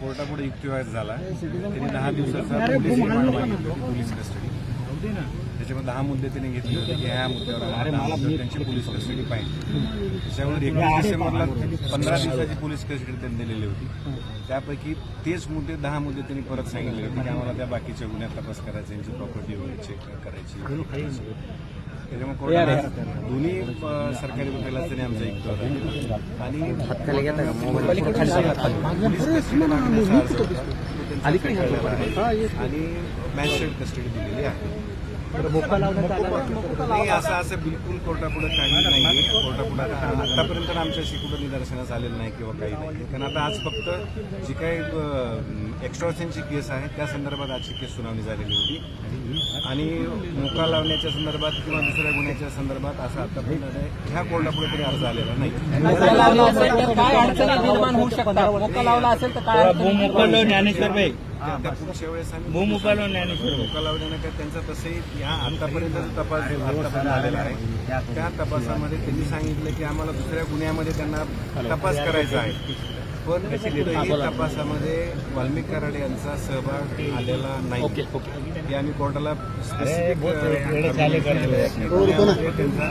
कोर्टापुढे युक्तिवाद झाला. त्यांनी दहा दिवसाचा पोलीस रिमांड मागितलं कस्टडी त्याच्यामध्ये दहा मुद्दे त्यांनी घेतले होते की ह्या मुद्द्यावर त्यांची पोलीस कस्टडी पाहिजे. त्याच्यावर एकवीस डिसेंबरला पंधरा दिवसाची पोलीस कस्टडी त्यांनी दिलेली होती. त्यापैकी तेच मुद्दे दहा मुद्दे त्यांनी परत सांगितले होते की आम्हाला त्या बाकीच्या गुन्ह्यात तपास करायचा यांची प्रॉपर्टी वगैरे चेक करायची. त्याच्यामुळे कोर्टाने दोन्ही सरकारी वकिला त्यांनी आमचा युक्तिवाद आणला. आणि पोलीस कस्टडी मागण्याचा अर्ज होता. तो त्यांचा फेटाळलेला आहे. आणि मॅजिस्ट्रेट कस्टडी दिलेली आहे. नाही. असं असं बिलकुल कोर्टापुढे काही नाही कोर्टापुढे आतापर्यंत आमच्याशी कुठं निदर्शनास आलेलं नाही किंवा काही नाही. कारण आता आज फक्त जी काही एक्स्ट्रॉशनची केस आहे त्या संदर्भात आजची केस सुनावणी झालेली होती. आणि मोका लावण्याच्या संदर्भात किंवा दुसऱ्या गुन्ह्याच्या संदर्भात असं आतापर्यंत ह्या कोर्टापुढे तरी अर्ज आलेला नाही. मोका लावला असेल तर काय त्या पुढच्या वेळेस त्यांचा तसंही या आतापर्यंत तपास आलेला आहे. त्या तपासामध्ये त्यांनी सांगितलं की आम्हाला दुसऱ्या गुन्ह्यामध्ये त्यांना तपास करायचा आहे. पण कुठेही तपासामध्ये वाल्मिक कराडे यांचा सहभाग आलेला नाही. हे आम्ही कोर्टाला गुन्ह्यामध्ये त्यांचा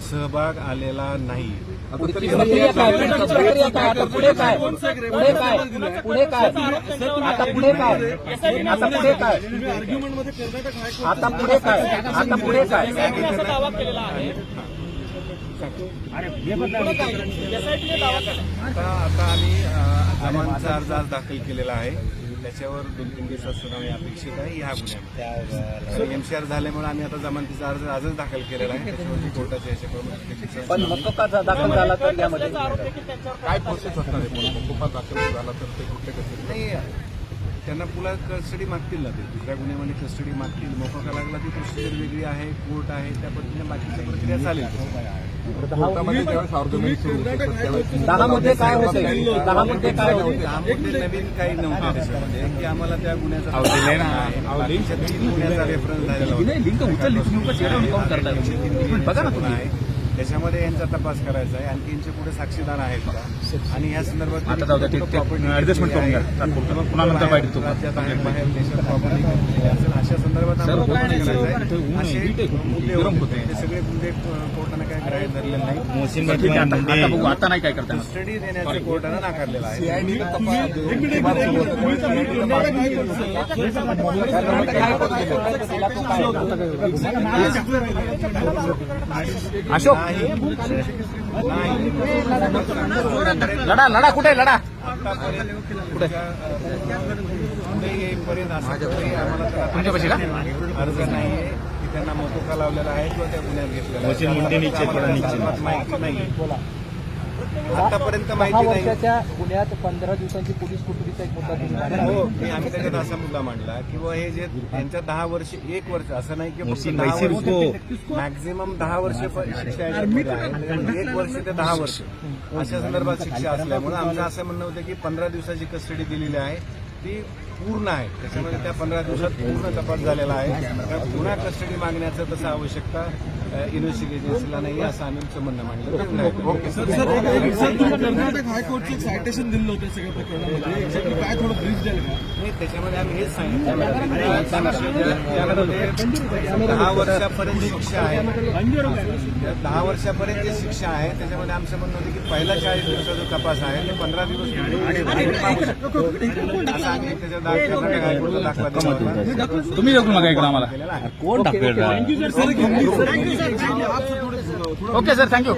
सहभाग आलेला नाही प्रक्रिया काय पुढची प्रक्रिया काय आता पुढे काय पुढे काय पुढे काय आता पुढे काय आता पुढे काय आता पुढे काय आता पुढे काय आता आता आम्ही अर्ज आज दाखल केलेला आहे त्याच्यावर दोन तीन दिवसात सुनावणी अपेक्षित आहे ह्या गुन्ह्यामध्ये. एमसीआर झाल्यामुळे आम्ही आता जमानतीचा अर्ज आजच दाखल केलेला आहे त्याच्यावरती कोर्टाच्या याच्याप्रमाणे पण मोका दाखल झाला तर त्यामध्ये? काय प्रोसेस असणार आहे मोकोपा दाखल झाला तर ते कुठे कसं नाही त्यांना पुन्हा कस्टडी मागतील ना ते? दुसऱ्या गुन्ह्यामध्ये कस्टडी मागतील. मोकोका लागला ती प्रोसिजर वेगळी आहे कोर्ट आहे त्या पद्धतीने बाकीच्या प्रक्रिया चालेल. कोर्टामध्ये ज्यावेळेस आर्ग्युमेंट सुरू होते. त्यावेळेस दहा मध्ये काय होते. दहा मध्ये काय होते. त्यामध्ये नवीन काही नव्हतं त्याच्यामध्ये. की आम्हाला त्या गुन्ह्याचा गुन्ह्याचा रेफरन्स झालेला होता. लिंक उचलली तुम्ही. त्याच्यामध्ये यांचा तपास करायचा आहे आणखी यांचे पुढे साक्षीदार आहेत का आणि या संदर्भात आता जाऊ द्या, ते- ते adjustment करून घ्या. तात्पुरतं. पुन्हा नंतर पाहिजे तो. राज्यात आहे बाहेर देशात प्रॉपर्टी घेतलेली असेल अशा संदर्भात आम्हाला तपास करायचा आहे. असे मुद्दे होते ते सगळे मुद्दे कोर्टाने काय ग्राह्य धरलेले नाही मोहसिन ठीक आहे, आता आता बघू आता नाही काय करता कस्टडी देण्याचं कोर्टानं नाकारलेलं आहे अशोक नाही. लढा लढा कुठे लढा? त्याला तुमच्यापाशी का? अर्ज नाहीये की? त्यांना मोकोका लावलेला आहे किंवा त्या गुन्ह्यात घेतलेला माहिती नाही. आतापर्यंत माहिती नाही. वर्षाच्या गुन्ह्यात पंधरा दिवसांची पोलीस कोठडीचा एक मुद्दा. हो मी आम्ही त्याच्यात असा मुद्दा मांडला की बुवा हे जे यांच्या दहा वर्ष एक वर्ष असं नाही की मॅक्झिमम दहा वर्ष शिक्षा आहे. एक वर्ष ते दहा वर्ष. अशा संदर्भात शिक्षा असल्यामुळे आमचं असं म्हणणं होतं की पंधरा दिवसाची कस्टडी दिलेली आहे. ती पूर्ण आहे. त्याच्यामध्ये त्या पंधरा दिवसात पूर्ण तपास झालेला आहे. पुन्हा कस्टडी मागण्याचं तसं आवश्यकता इन्व्हेस्टिगेशनला नाही असं आम्ही आमचं म्हणणं मांडलं. हायकोर्टचं एक सायटेशन दिलं होतं सगळ्या प्रकरणामध्ये. याच्याकडे काय थोडं ब्रीफ द्याल का? नाही त्याच्यामध्ये आम्ही हेच सांगितलं. त्यामध्ये दहा वर्षापर्यंत शिक्षा आहे दहा वर्षापर्यंत जी शिक्षा आहे त्याच्यामध्ये आमचं म्हणणं होतं की पहिला चाळीस दिवसाचा तपास आहे. ते पंधरा दिवस असं आम्ही त्याच्या तुम्ही येऊ नका इकडे आम्हाला. कोण सर ओके सर थँक्यू